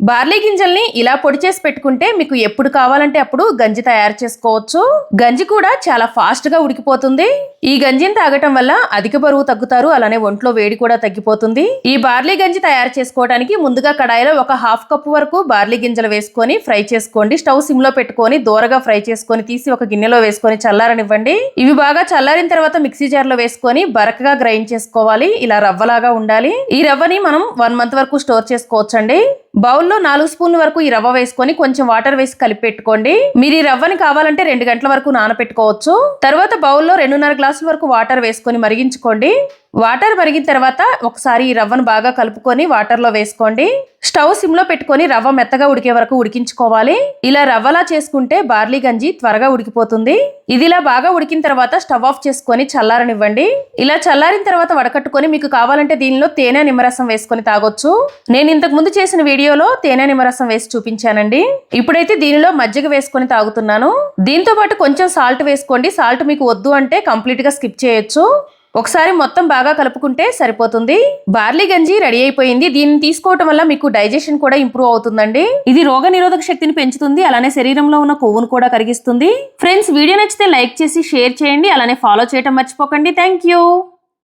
Barley గింజల్ని ఇలా పొడి చేసి పెట్టుకుంటే మీకు ఎప్పుడు కావాలంటే అప్పుడు గంజి తయారు చేసుకోవచ్చు. గంజి కూడా చాలా ఫాస్ట్గా ఉడికిపోతుంది. ఈ గంజిని తాగటం వల్ల అధిక బరువు తగ్గుతారు అలానే ఒంట్లో వేడి కూడా తగ్గిపోతుంది. ఈ బార్లీ గంజి తయారు చేసుకోవడానికి ముందుగా కడాయిలో ఒక హాఫ్ కప్ వరకు బార్లీ గింజలు వేసుకొని ఫ్రై చేసుకోండి. స్టవ్ సిమ్లో పెట్టుకొని దూరగా ఫ్రై చేసుకొని తీసి ఒక గిన్నెలో వేసుకొని చల్లారనివ్వండి. ఇవి బాగా చల్లారిన తర్వాత మిక్సీ జార్లో వేసుకొని బరకగా గ్రైండ్ చేసుకోవాలి. ఇలా రవ్వలాగా ఉండాలి. ఈ రవ్వని మనం వన్ మంత్ వరకు స్టోర్ చేసుకోవచ్చండి. బౌల్లో నాలుగు స్పూన్ల వరకు ఈ రవ్వ వేసుకొని కొంచెం వాటర్ వేసి కలిపి పెట్టుకోండి. మీరు ఈ రవ్వని కావాలంటే రెండు గంటల వరకు నానపెట్టుకోవచ్చు. తర్వాత బౌల్లో రెండున్నర గ్లాసుల వరకు వాటర్ వేసుకొని మరిగించుకోండి. వాటర్ మరిగిన తర్వాత ఒకసారి ఈ రవ్వను బాగా కలుపుకొని వాటర్లో వేసుకోండి. స్టవ్ సిమ్లో పెట్టుకొని రవ్వ మెత్తగా ఉడికే వరకు ఉడికించుకోవాలి. ఇలా రవ్వలా చేసుకుంటే బార్లీ గంజి త్వరగా ఉడికిపోతుంది. ఇది ఇలా బాగా ఉడికిన తర్వాత స్టవ్ ఆఫ్ చేసుకొని చల్లారనివ్వండి. ఇలా చల్లారిన తర్వాత వడకట్టుకొని మీకు కావాలంటే దీనిలో తేనె నిమ్మరసం వేసుకొని తాగొచ్చు. నేను ఇంతకు ముందు చేసిన వీడియోలో తేనె నిమ్మరసం వేసి చూపించానండి. ఇప్పుడైతే దీనిలో మజ్జిగ వేసుకొని తాగుతున్నాను. దీంతో పాటు కొంచెం సాల్ట్ వేసుకోండి. సాల్ట్ మీకు వద్దు అంటే కంప్లీట్గా స్కిప్ చేయొచ్చు. ఒకసారి మొత్తం బాగా కలుపుకుంటే సరిపోతుంది. బార్లీ గంజి రెడీ అయిపోయింది. దీన్ని తీసుకోవటం వల్ల మీకు డైజెషన్ కూడా ఇంప్రూవ్ అవుతుందండి. ఇది రోగ నిరోధక శక్తిని పెంచుతుంది. అలానే శరీరంలో ఉన్న కొవ్వును కూడా కరిగిస్తుంది. ఫ్రెండ్స్ వీడియో నచ్చితే లైక్ చేసి షేర్ చేయండి. అలానే ఫాలో చేయటం మర్చిపోకండి. Thank you.